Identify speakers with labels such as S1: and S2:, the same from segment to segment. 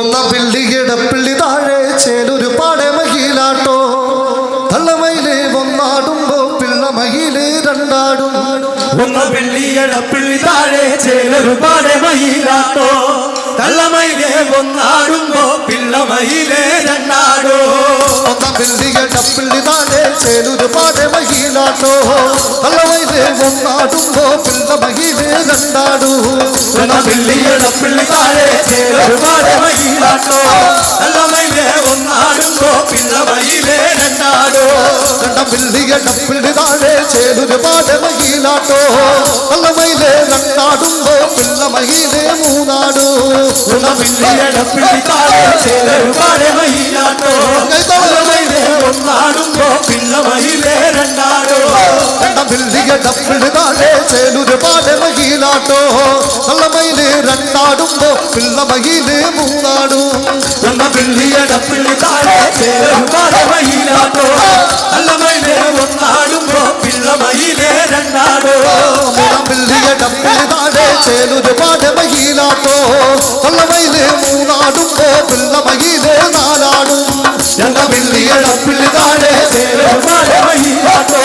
S1: ഒന്നാം പിള്ളി താഴെ ചേലൊരു പാടെ മഹിലാട്ടോ. തള്ളമയിലെ ഒന്നാടുമ്പോ പിള്ളമയിൽ രണ്ടാടും.
S2: ഒന്ന പിള്ളി താഴെ ചേലൊരുപാട് മഹിലാട്ടോ. തള്ളമയിലെ ഒന്നാടുമ്പോ പിള്ളമയിലെ രണ്ടാടോ.
S1: இந்திய పిల్లిదానే చేలురు పాడే మహిళతో అలవైదే ఉన్నాడులో పిల్ల మహిళే నందాడు నా
S2: పిల్లియడ పిల్లిదానే చేలురు పాడే మహిళతో అలవైదే ఉన్నాడులో పిల్ల మహిళే నందాడు
S1: నా పిల్లియడ పిల్లిదానే చేలురు పాడే మహిళతో అలవైదే నందాడులో పిల్ల మహిళే మూనాడు నా
S2: పిల్లియడ పిల్లిదానే చేలురు పాడే మహిళతో అలవైదే ഒന്നാടുമ്പോ പിള്ളമയിലെ രണ്ടാടോ
S1: രണ്ടാം പിള്ളിയ ഡപ്പിള് താഴെ ചേലൊരു പാടെ മഹിലാട്ടോ കള്ളമയില് രണ്ടാടുമ്പോ പിള്ളമയില് മൂന്നാടും
S2: ഒന്ന വെള്ളിയട പിള്ളി താഴെ ചേലൊരുപാട് മയിലാട്ടോ
S1: താഴെ ചേലൊരു പാടെ മഹിലാട്ടോ കള്ളമയില് മൂന്നാടുമ്പോ പിള്ളമയില് നാലാടും ഞങ്ങ വെള്ളിയട പിള്ളി താഴെ
S2: ചേലൊരുപാട് മയിലാട്ടോ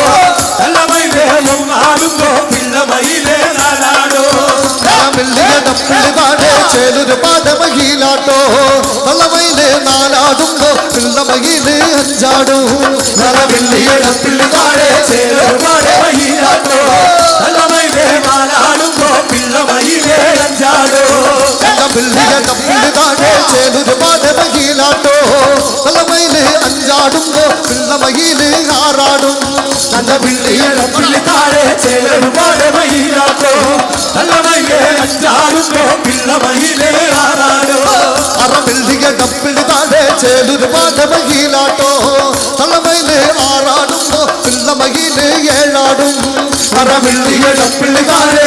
S2: കള്ളമയിലെ ഒന്നാടുമ്പോ പിള്ളമയിലെ നാടാടോ രണ്ടാം
S1: പിള്ളിയ ഡപ്പിള് താഴെ ചേലൊരു പാടെ മഹിലാട്ടോ കള്ളമയില് നാലാടുമ്പോ പിള്ളമയില് അഞ്ചാടും ഞങ്ങ വെള്ളിയട പിള്ളി
S2: താഴെ ചേലൊരുപാട്
S1: சேலுரு பாட மகிழாட்டோ தலைமையிலே அஞ்சாடுங்கோ. பிள்ள மகிழே ஆறாடும். நல்ல பிள்ளையட
S2: பிள்ளைக்காரே சேலுரு பாட மகிழாட்டோ தலைமையிலே அஞ்சாடுங்கோ. பிள்ள மகிழே ஆறாடோ
S1: அறவில்லியட பிள்ளைக்காரே சேலுரு பாட மகிழாட்டோ தலைமையிலே ஆறாடுங்கோ. பிள்ள மகிழே ஏழாடும். அறவில்லியட பிள்ளைக்காரே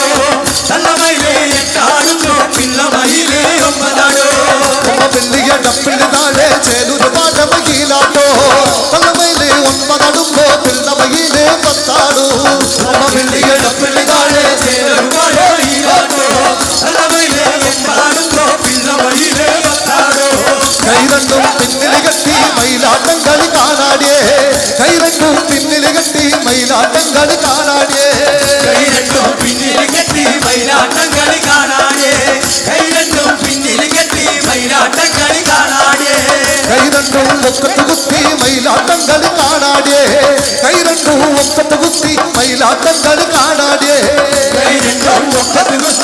S1: ಒಕ್ಕತ್ತು ಗುತ್ತಿ ಮೈಲಾಟಂಗಡು ಕಾಣಾಡೆ ಕೈ ರಂಗು ಒಕ್ಕತ್ತು ಗುತ್ತಿ ಮೈಲಾಟಂಗಡು ಕಾಣಾಡೆ
S2: ಕೈ ರಂಗು ಒಕ್ಕತ್ತು ಗುತ್ತಿ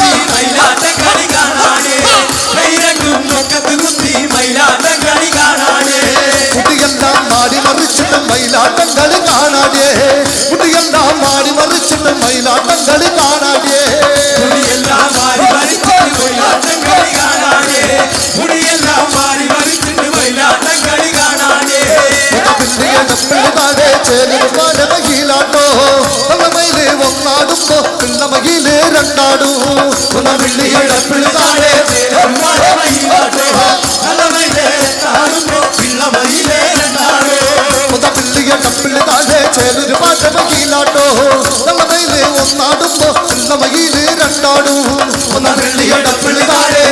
S1: ನೀಲೇರಂತಾಡು ನನ್ನ ಬಿಳಿಯಡ ಬಿಳದಾಳೆ చేరు పాట మగిలాటో నమ్మ కైలే ఉన్నాడు నమ్మ మగిలే రంటాడు మన పెళ్ళి ఎడ పెళ్ళి తాడే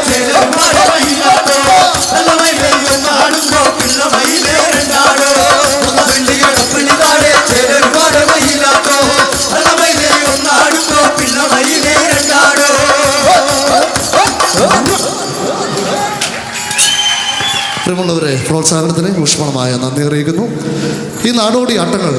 S1: പ്രിയമുള്ളവരെ പ്രോത്സാഹനത്തിന് ഊഷ്മളമായ നന്ദി അറിയിക്കുന്നു. ഈ നാടോടി ആട്ടങ്ങൾ